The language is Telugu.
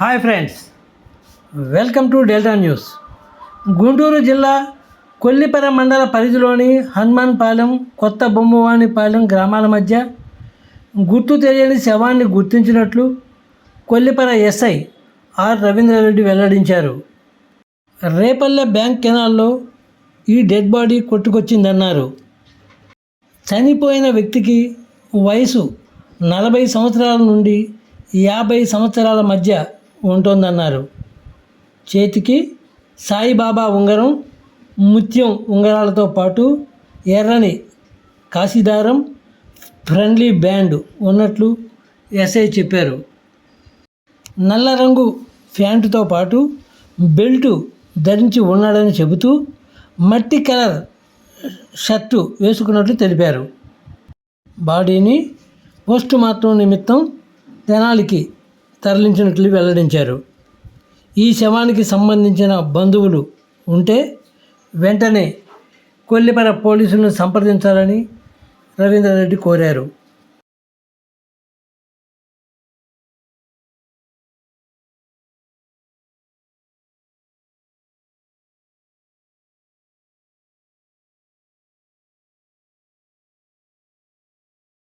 Hi friends. Welcome to Delta News. Guntur జిల్లా కొల్లిపర మండల పరిధిలోని హనుమాన్పాలెం కొత్త బొమ్మవానిపాలెం గ్రామాల మధ్య గుర్తు తెలియని శవాన్ని గుర్తించినట్లు కొల్లిపర ఎస్ఐ ఆర్ రవీంద్రారెడ్డి వెల్లడించారు. రేపల్లె బ్యాంక్ కెనాల్లో ఈ డెడ్ బాడీ కొట్టుకొచ్చిందన్నారు. చనిపోయిన వ్యక్తికి వయసు నలభై సంవత్సరాల నుండి యాభై సంవత్సరాల మధ్య ఉంటుందన్నారు. చేతికి సాయిబాబా ఉంగరం ముత్యం ఉంగరాలతో పాటు ఎర్రని కాశీదారం ఫ్రెండ్లీ బ్యాండ్ ఉన్నట్లు ఎస్ఐ చెప్పారు. నల్ల రంగు ప్యాంటుతో పాటు బెల్టు ధరించి ఉన్నాడని చెబుతూ మట్టి కలర్ షర్టు వేసుకున్నట్లు తెలిపారు. బాడీని పోస్ట్ మార్టం నిమిత్తం తెనాలికి తరలించినట్లు వెల్లడించారు. ఈ శవానికి సంబంధించిన బంధువులు ఉంటే వెంటనే కొల్లిపర పోలీసులను సంప్రదించాలని రవీంద్రారెడ్డి కోరారు.